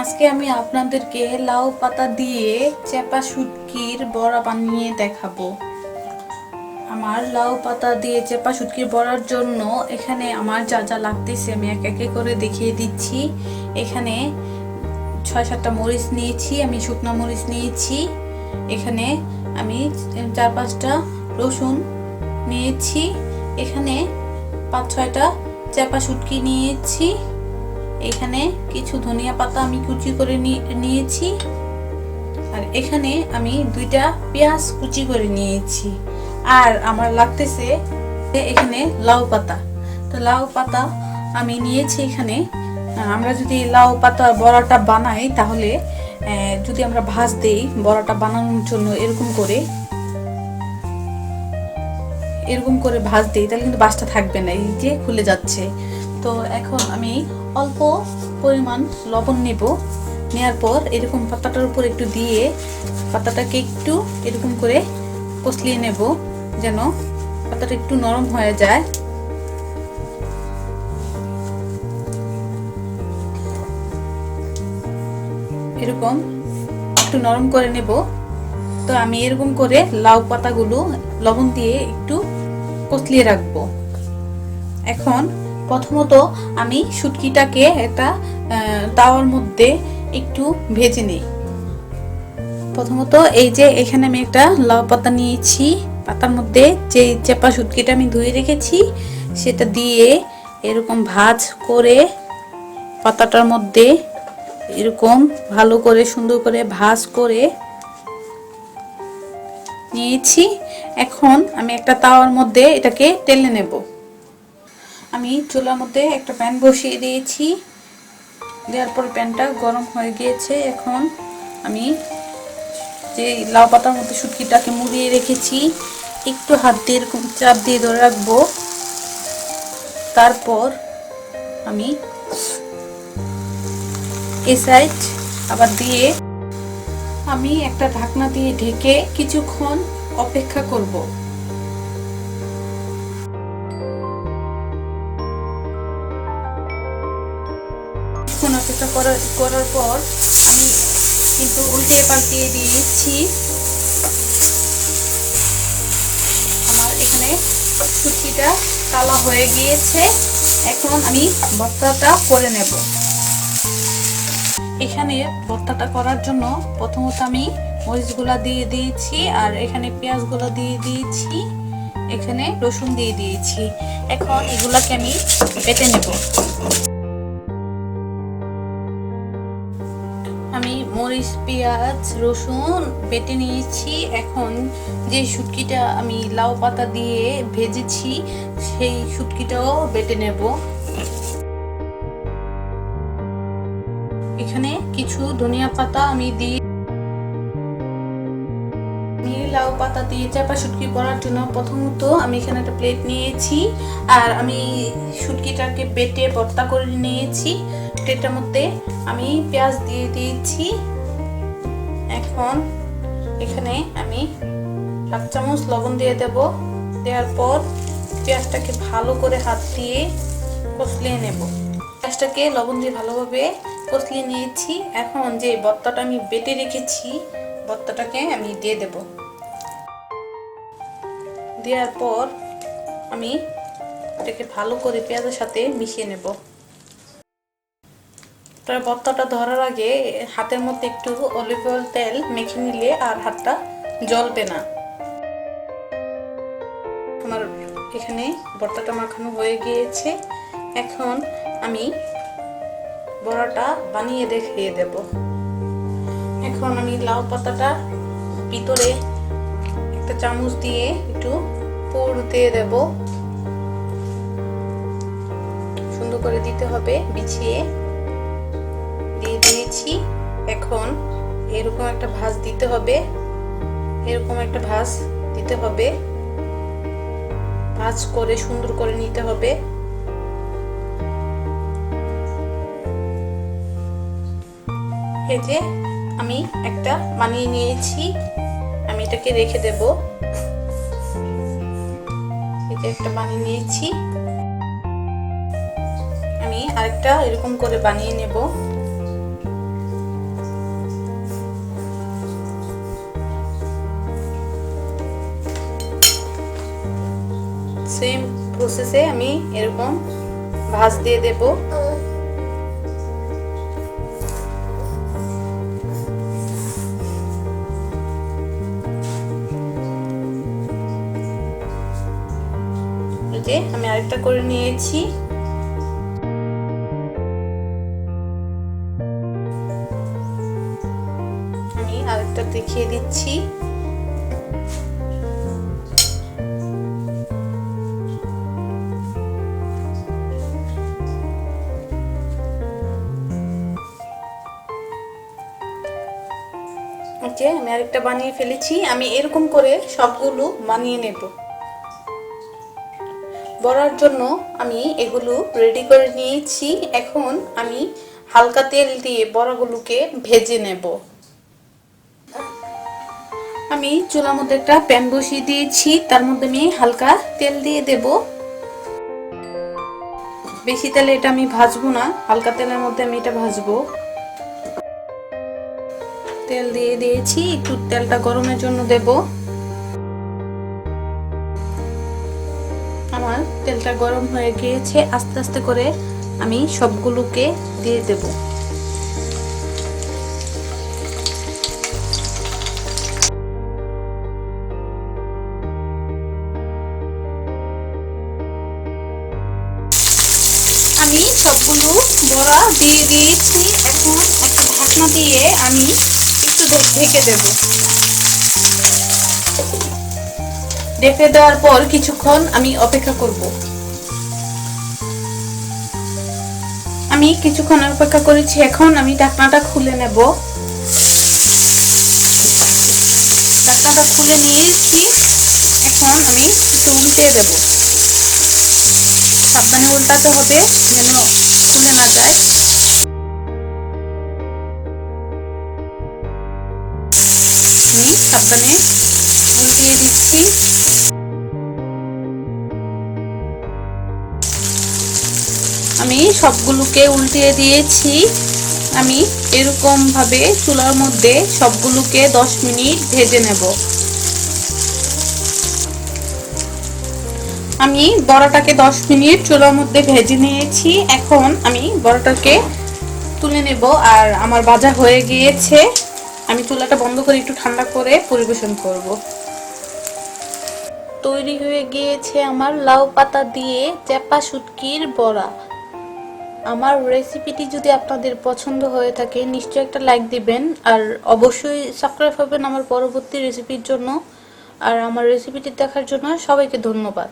আজকে আমি আপনাদেরকে লাউ পাতা দিয়ে চেপা শুটকির বড়া বানিয়ে দেখাবো। আমার লাউ পাতা দিয়ে চেপা শুটকির বড়ার জন্য এখানে আমার যা যা লাগতেছে আমি এক একে করে দেখিয়ে দিচ্ছি। এখানে ছয় সাতটা মরিচ নিয়েছি, আমি শুকনো মরিচ নিয়েছি। এখানে আমি চার পাঁচটা রসুন নিয়েছি। এখানে পাঁচ ছয়টা চেপা শুটকি নিয়েছি। এখানে কিছু ধনিয়া পাতা আমি কুচি করে নিয়েছি। আর এখানে আমি দুইটা পেঁয়াজ কুচি করে নিয়েছি। আর আমার লাগতেছে এখানে লাউ পাতা। তো লাউ পাতা আমি নিয়েছি এখানে। আমরা যদি লাউ পাতা বড়াটা বানাই তাহলে যদি আমরা ভাজ দেই বড়াটা বানানোর জন্য এরকম করে এরকম করে ভাজ দিই, তাহলে কিন্তু বাসটা থাকবে না, এই যে খুলে যাচ্ছে। তো এখন আমি অল্প পরিমাণ লবণ নেব। নেওয়ার পর এরকম পাতাটার উপর একটু দিয়ে পাতাটাকে একটু এরকম করে কষলিয়ে নেব, যেন পাতাটা একটু নরম হয়ে যায়। এরকম একটু নরম করে নেব। তো আমি এরকম করে লাউ পাতাগুলো লবণ দিয়ে একটু কচলিয়ে রাখব? এখন প্রথমত আমি শুটকিটাকে একটা তাওয়ার মধ্যে একটু ভেজে নিই। প্রথমত এই যে এখানে আমি একটা লাউ পাতা নিয়েছি, পাতার মধ্যে যে চেপা শুটকিটা আমি ধুয়ে রেখেছি, সেটা দিয়ে এরকম ভাজ করে পাতাটার মধ্যে এরকম ভালো করে সুন্দর করে ভাজ করে নিয়েছি। এখন আমি একটা তাওয়ার মধ্যে এটাকে টেলে নেব। আমি চুলার মধ্যে একটা প্যান বসিয়ে দিয়েছি। দেওয়ার পর প্যানটা গরম হয়ে গিয়েছে। এখন আমি যে লাউ পাতার মধ্যে শুটকিটাকে মুড়িয়ে রেখেছি, একটু হাত দিয়ে এরকম চাপ দিয়ে ধরে রাখব। তারপর আমি এ সাইড আবার দিয়ে আমি একটা ঢাকনা দিয়ে ঢেকে কিছুক্ষণ অপেক্ষা করব। কিছুক্ষণ অপেক্ষা করার পর আমি কিন্তু উল্টে পাল্টিয়ে দিয়েছি। আমার এখানে সুতিটা কালা হয়ে গিয়েছে। এখন আমি ভর্তাটা করে নেব। এখানে ভর্তাটা করার জন্য প্রথমত আমি মরিচগুলা দিয়ে দিয়েছি আর এখানে পেঁয়াজগুলো দিয়ে দিয়েছি, এখানে রসুন দিয়ে দিয়েছি। এখন এগুলাকে আমি বেটে নেব। আমি মরিচ, পেঁয়াজ, রসুন বেটে নিয়েছি। এখন যে শুটকিটা আমি লাউ পাতা দিয়ে ভেজেছি, সেই শুটকিটাও বেটে নেব। এখানে কিছু ধনিয়া পাতা আমি দিয়ে লাউ পাতা দিয়ে চাপা শুটকি করার জন্য প্রথমত আমি এখানে একটা প্লেট নিয়েছি আর আমি শুটকিটাকে বেটে ভর্তা করে নিয়েছি। প্লেটের মধ্যে আমি পেঁয়াজ দিয়ে দিয়েছি। এখন এখানে আমি হাফ চামচ লবণ দিয়ে দেব। দেওয়ার পর পেঁয়াজটাকে ভালো করে হাত দিয়ে কষলিয়ে নেব। পেঁয়াজটাকে লবণ দিয়ে ভালোভাবে কষলিয়ে নিয়েছি। এখন যে ভর্তাটা আমি বেটে রেখেছি, ভর্তাটাকে আমি দিয়ে দেব। দেওয়ার পর আমি এটাকে ভালো করে পেঁয়াজের সাথে মিশিয়ে নেব। তার ভর্তাটা ধরার আগে হাতের মধ্যে একটু অলিভ অয়েল তেল মেখে নিলে আর হাতটা জ্বলবে না। আমার এখানে ভর্তাটা মাখানো হয়ে গিয়েছে। এখন আমি বড়াটা বানিয়ে দেখিয়ে দেব। এখন আমি লাউ পাতাটা ভিতরে একটা চামচ দিয়ে একটু দিয়ে দেব। সুন্দর করে দিতে হবে, বিছিয়ে। দিয়ে দিয়েছি। এখন এরকম একটা ভাঁজ দিতে হবে। এরকম একটা ভাঁজ দিতে হবে। ভাঁজ করে সুন্দর করে নিতে হবে। এই যে আমি একটা বানিয়ে নিয়েছি। আমি এটাকে রেখে দেব। একটা বানিয়ে নিয়েছি। আমি আরেকটা এরকম করে বানিয়ে নেব। সেম প্রসেসে আমি এরকম ভাজ দিয়ে দেব। যে আমি আরেকটা করে নিয়েছি। আমি আরেকটা দেখিয়ে দিচ্ছি। আমি আরেকটা বানিয়ে ফেলেছি। আমি এরকম করে সবগুলো বানিয়ে নেব। বড়ার জন্য আমি এগুলো রেডি করে নিয়েছি। এখন আমি হালকা তেল দিয়ে বড়াগুলোকে ভেজে নেব। আমি চুলার মধ্যে একটা প্যান বসিয়ে দিয়েছি, তার মধ্যে আমি হালকা তেল দিয়ে দেব। বেশি তেলে এটা আমি ভাজবো না, হালকা তেলের মধ্যে আমি এটা ভাজবো। তেল দিয়ে দিয়েছি, একটু তেলটা গরমের জন্য দেব। আমার তেলটা গরম হয়ে গিয়েছে, আস্তে আস্তে করে আমি সবগুলোকে দিয়ে দেব। আমি সবগুলো বড়া দিয়ে দিয়েছি। এখন একটা ঢাকনা দিয়ে আমি একটু ঢেকে দেব। ঢেকে দেওয়ার পর কিছুক্ষণ আমি অপেক্ষা করব। আমি কিছুক্ষণ অপেক্ষা করেছি, এখন আমি ঢাকনাটা খুলে নেব। ঢাকনাটা খুলে নিয়েছি, এখন আমি একটু উল্টে দেব। সাবধানে উল্টাতে হবে, যেন খুলে না যায়। আমি সাবধানে উল্টিয়ে দিচ্ছি। আমি সবগুলোকে উল্টিয়ে দিয়েছি। আমি এরকম ভাবে চুলার মধ্যে সবগুলোকে 10 মিনিট ভেজে নেব। আমি বড়াটাকে 10 মিনিট চুলার মধ্যে ভেজে নিয়েছি। এখন আমি বড়াটাকে তুলে নেব আর আমার ভাজা হয়ে গিয়েছে। আমি চুলাটা বন্ধ করে একটু ঠান্ডা করে পরিবেশন করব। তৈরি হয়ে গিয়েছে আমার লাউ পাতা দিয়ে চেপা শুটকির বড়া। আমার রেসিপিটি যদি আপনাদের পছন্দ হয়ে থাকে, নিশ্চয়ই একটা লাইক দিবেন আর অবশ্যই সাবস্ক্রাইব হবেন আমার পরবর্তী রেসিপির জন্য। আর আমার রেসিপিটি দেখার জন্য সবাইকে ধন্যবাদ।